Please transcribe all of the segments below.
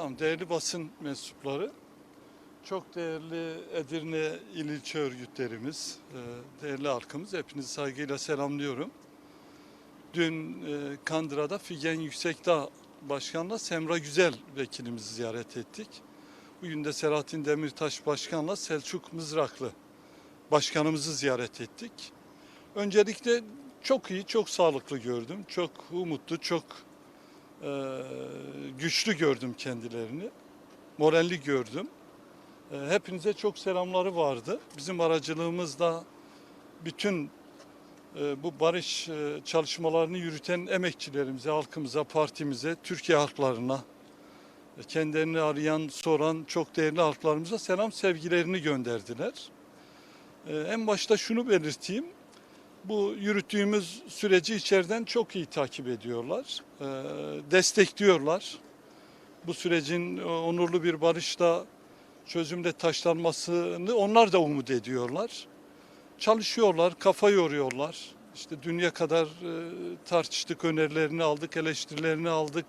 Tamam, değerli basın mensupları, çok değerli Edirne İl İlçe örgütlerimiz, e, değerli halkımız hepinizi saygıyla selamlıyorum. Dün e, Kandıra'da Figen Yüksekdağ Başkan'la Semra Güzel vekilimizi ziyaret ettik. Bugün de Selahattin Demirtaş Başkan'la Selçuk Mızraklı Başkanımızı ziyaret ettik. Öncelikle çok iyi, çok sağlıklı gördüm. Çok umutlu, çok güçlü gördüm kendilerini. Moralli gördüm. E, hepinize çok selamları vardı. Bizim aracılığımızda bütün e, bu barış e, çalışmalarını yürüten emekçilerimize, halkımıza, partimize, Türkiye halklarına, e, kendilerini arayan, soran çok değerli halklarımıza selam sevgilerini gönderdiler. E, en başta şunu belirteyim. Bu yürüttüğümüz süreci içeriden çok iyi takip ediyorlar, e, destekliyorlar. Bu sürecin e, onurlu bir barışla çözümle taşlanmasını onlar da umut ediyorlar. Çalışıyorlar, kafa yoruyorlar. İşte dünya kadar e, tartıştık, önerilerini aldık, eleştirilerini aldık.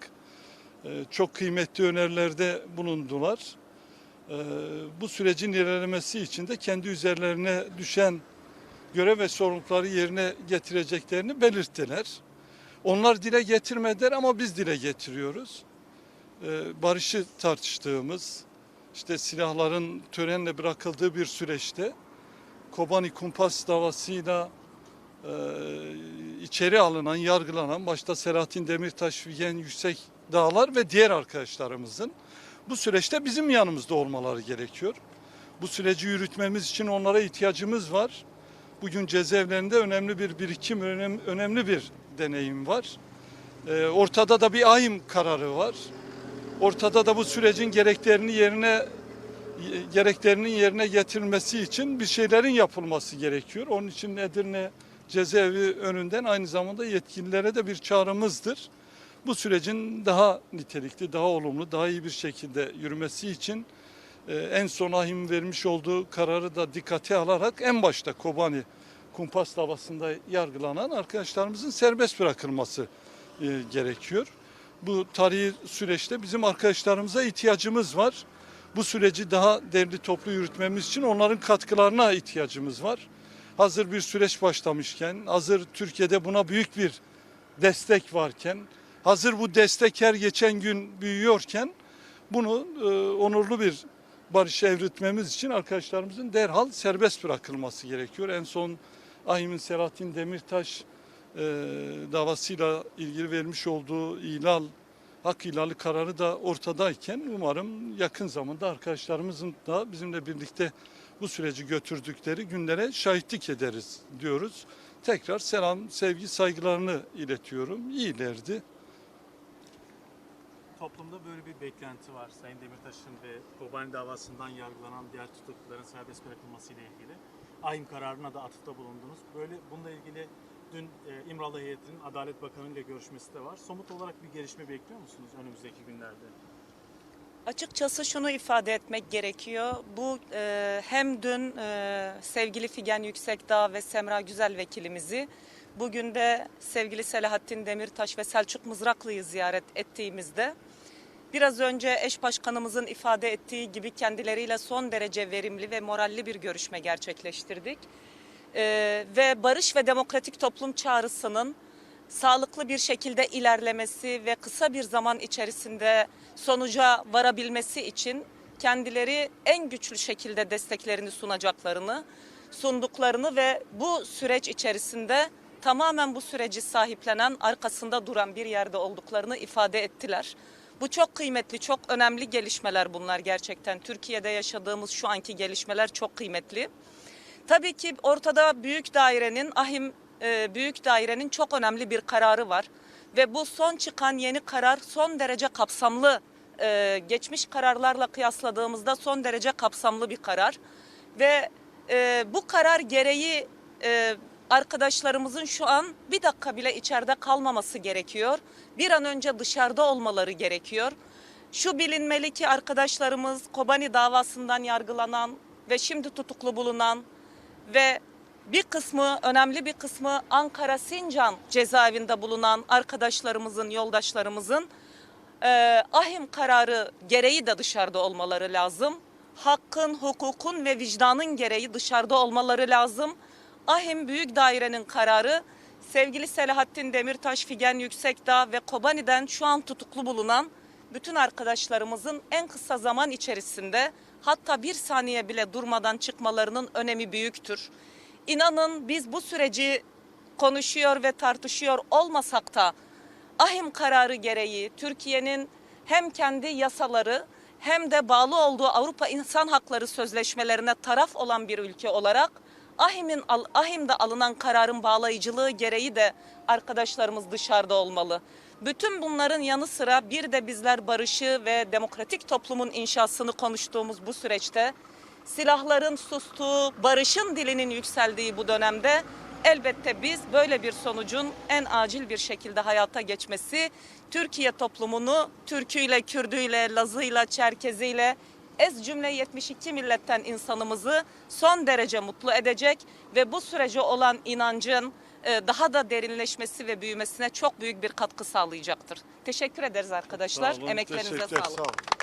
Çok kıymetli önerilerde bulundular. Bu sürecin ilerlemesi için de kendi üzerlerine düşen görev ve sorumlulukları yerine getireceklerini belirttiler. Onlar dile getirmediler ama biz dile getiriyoruz. Ee, barışı tartıştığımız, işte silahların törenle bırakıldığı bir süreçte Kobani Kumpas davasıyla e, içeri alınan, yargılanan başta Selahattin Demirtaş, Figen Yüksek Dağlar ve diğer arkadaşlarımızın bu süreçte bizim yanımızda olmaları gerekiyor. Bu süreci yürütmemiz için onlara ihtiyacımız var. Bugün cezaevlerinde önemli bir birikim, önem- önemli bir deneyim var. Ee, ortada da bir ayım kararı var. Ortada da bu sürecin gereklerini yerine gereklerinin yerine getirilmesi için bir şeylerin yapılması gerekiyor. Onun için Edirne cezaevi önünden aynı zamanda yetkililere de bir çağrımızdır. Bu sürecin daha nitelikli, daha olumlu, daha iyi bir şekilde yürümesi için e, en son ahim vermiş olduğu kararı da dikkate alarak en başta Kobani kumpas davasında yargılanan arkadaşlarımızın serbest bırakılması e, gerekiyor. Bu tarihi süreçte bizim arkadaşlarımıza ihtiyacımız var. Bu süreci daha derli toplu yürütmemiz için onların katkılarına ihtiyacımız var. Hazır bir süreç başlamışken, hazır Türkiye'de buna büyük bir destek varken, hazır bu destek her geçen gün büyüyorken bunu e, onurlu bir barışa evritmemiz için arkadaşlarımızın derhal serbest bırakılması gerekiyor. En son Ahim'in Selahattin Demirtaş e, davasıyla ilgili vermiş olduğu ihlal, hak ihlali kararı da ortadayken umarım yakın zamanda arkadaşlarımızın da bizimle birlikte bu süreci götürdükleri günlere şahitlik ederiz diyoruz. Tekrar selam, sevgi, saygılarını iletiyorum. İyilerdi. Toplumda böyle bir beklenti var. Sayın Demirtaş'ın ve Kobani davasından yargılanan diğer tutukluların serbest bırakılması ile ilgili. Ahim kararına da atıfta bulundunuz. Böyle bununla ilgili dün e, İmralı heyetinin Adalet Bakanı ile görüşmesi de var. Somut olarak bir gelişme bekliyor musunuz önümüzdeki günlerde? Açıkçası şunu ifade etmek gerekiyor. Bu e, hem dün e, sevgili Figen Yüksekdağ ve Semra Güzel vekilimizi bugün de sevgili Selahattin Demirtaş ve Selçuk Mızraklı'yı ziyaret ettiğimizde biraz önce eş başkanımızın ifade ettiği gibi kendileriyle son derece verimli ve moralli bir görüşme gerçekleştirdik. E, ve barış ve demokratik toplum çağrısının sağlıklı bir şekilde ilerlemesi ve kısa bir zaman içerisinde sonuca varabilmesi için kendileri en güçlü şekilde desteklerini sunacaklarını, sunduklarını ve bu süreç içerisinde tamamen bu süreci sahiplenen, arkasında duran bir yerde olduklarını ifade ettiler. Bu çok kıymetli, çok önemli gelişmeler bunlar gerçekten. Türkiye'de yaşadığımız şu anki gelişmeler çok kıymetli. Tabii ki ortada büyük dairenin, ahim e, büyük dairenin çok önemli bir kararı var. Ve bu son çıkan yeni karar son derece kapsamlı, e, geçmiş kararlarla kıyasladığımızda son derece kapsamlı bir karar. Ve e, bu karar gereği arkadaşlarımızın şu an bir dakika bile içeride kalmaması gerekiyor. Bir an önce dışarıda olmaları gerekiyor. Şu bilinmeli ki arkadaşlarımız Kobani davasından yargılanan ve şimdi tutuklu bulunan ve bir kısmı, önemli bir kısmı Ankara Sincan cezaevinde bulunan arkadaşlarımızın, yoldaşlarımızın Ee, ahim kararı gereği de dışarıda olmaları lazım. Hakkın, hukukun ve vicdanın gereği dışarıda olmaları lazım. Ahim Büyük Daire'nin kararı sevgili Selahattin Demirtaş, Figen Yüksekdağ ve Kobani'den şu an tutuklu bulunan bütün arkadaşlarımızın en kısa zaman içerisinde hatta bir saniye bile durmadan çıkmalarının önemi büyüktür. İnanın biz bu süreci konuşuyor ve tartışıyor olmasak da ahim kararı gereği Türkiye'nin hem kendi yasaları hem de bağlı olduğu Avrupa İnsan Hakları Sözleşmelerine taraf olan bir ülke olarak Ahim'in Ahim'de alınan kararın bağlayıcılığı gereği de arkadaşlarımız dışarıda olmalı. Bütün bunların yanı sıra bir de bizler barışı ve demokratik toplumun inşasını konuştuğumuz bu süreçte silahların sustuğu, barışın dilinin yükseldiği bu dönemde elbette biz böyle bir sonucun en acil bir şekilde hayata geçmesi Türkiye toplumunu Türküyle, Kürdüyle, Lazıyla, Çerkeziyle ez cümle 72 milletten insanımızı son derece mutlu edecek ve bu sürece olan inancın e, daha da derinleşmesi ve büyümesine çok büyük bir katkı sağlayacaktır. Teşekkür ederiz arkadaşlar. Sağ olun, Emeklerinize sağlık. Sağ olun.